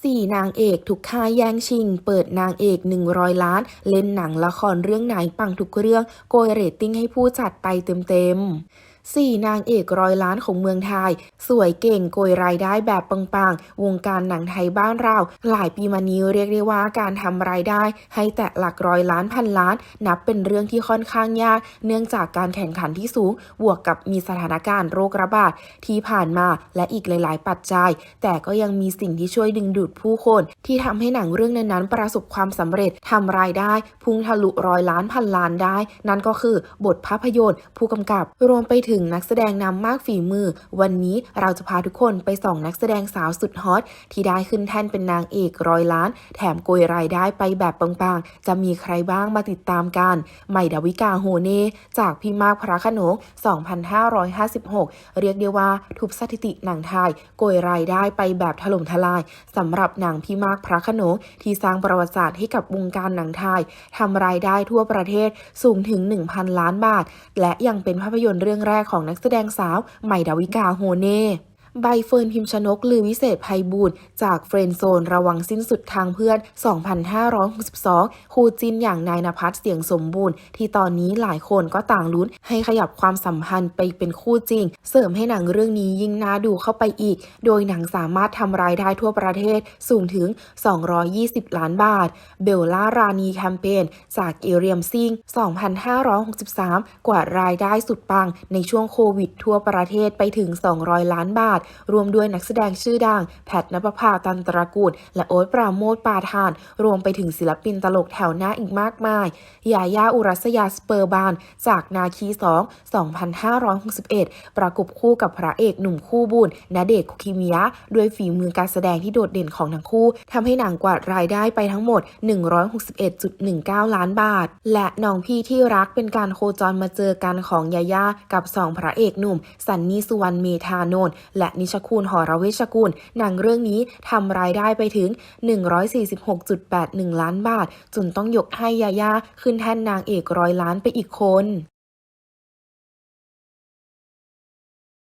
สี่นางเอกถูกค่ายแย่งชิง เปิดนางเอก 100 ล้าน เล่นหนังละครเรื่องไหนปังทุกเรื่อง โกยเรตติ้งให้ผู้จัดไปเต็มๆ สี่นางเอกร้อยล้านของเมืองไทย สวยเก่งโกยรายได้แบบปังๆ วงการหนังไทยบ้านเรา หลายปีมานี้เรียกได้ว่าการทำรายได้ ให้แตะหลักร้อยล้านพันล้าน นับเป็นเรื่องที่ค่อนข้างยาก เนื่องจากการแข่งขันที่สูง บวกกับมีสถานการณ์โรคระบาดที่ผ่านมาและอีกหลาย ๆ ปัจจัย แต่ก็ยังมีสิ่งที่ช่วยดึงดูดผู้คน ที่ทำให้หนังเรื่องนั้นๆ ประสบความสำเร็จทำรายได้ พุ่งทะลุร้อยล้านพันล้านได้ นั่นก็คือบทภาพยนตร์ ผู้กำกับรวมไปถึงนักแสดงนำมากฝีมือ วันนี้เราจะพาทุกคนไปส่องนักแสดงสาวสุดฮอตที่ได้ขึ้นแท่นเป็นนางเอกร้อยล้าน แถมโกยรายได้ไปแบบปังๆ จะมีใครบ้างมาติดตามกันใหม่ดาวิกาโฮเน่จากพี่มากพระขนง2556 เรียกได้ว่าทุบสถิติหนังไทยโกยรายได้ไปแบบถล่มทลายสำหรับหนังพี่มากพระขนงที่สร้างประวัติศาสตร์ให้กับวงการหนังไทยทำรายได้ทั่วประเทศสูงถึง 1,000 ล้านบาท และยังเป็นภาพยนตร์เรื่องแรกของนักแสดงสาวใหม่ดาวิกาโฮเน่ ใบเฟิร์นพิมชนกลือวิเศษภัยบูรณ์จากเฟรนด์โซนระวังสิ้นสุดทางเพื่อน 2562 คู่จินอย่างนายนภัสเสียงสมบูรณ์ ที่ตอนนี้หลายคนก็ต่างลุ้นให้ขยับความสัมพันธ์ไปเป็นคู่จริง เสริมให้หนังเรื่องนี้ยิ่งน่าดูเข้าไปอีก โดยหนังสามารถทำรายได้ทั่วประเทศสูงถึง 220 ล้านบาท เบลล่ารานีแคมเปญจากเอเรียมซิง 2563 กวาดรายได้สุดปังในช่วงโควิดทั่วประเทศไปถึง 200 ล้านบาทรวมด้วยนักแสดงชื่อดัง แพทนภพาตันตระกูล และโอ๊ตปราโมทปาทาน รวมไปถึงศิลปินตลกแถวหน้าอีกมากมาย ยายาอุรัสยาสเปอร์บาน จากนาคี 2 2561 ประกบคู่กับพระเอกหนุ่มคู่บุญณเดชคุกิมิยะ ด้วยฝีมือการแสดงที่โดดเด่นของทั้งคู่ทำให้หนังกวาดรายได้ไปทั้งหมด 161.19 ล้านบาท และน้องพี่ที่รักเป็นการโคจรมาเจอกันของยายากับสองพระเอกหนุ่ม สันนีสุวรรณเมธานนท์และนิชคูลหอระเวชกุลหนังเรื่องนี้ทำรายได้ไปถึง 146.81 ล้านบาท จนต้องยกให้ยายาขึ้นแท่นนางเอกร้อยล้านไปอีกคน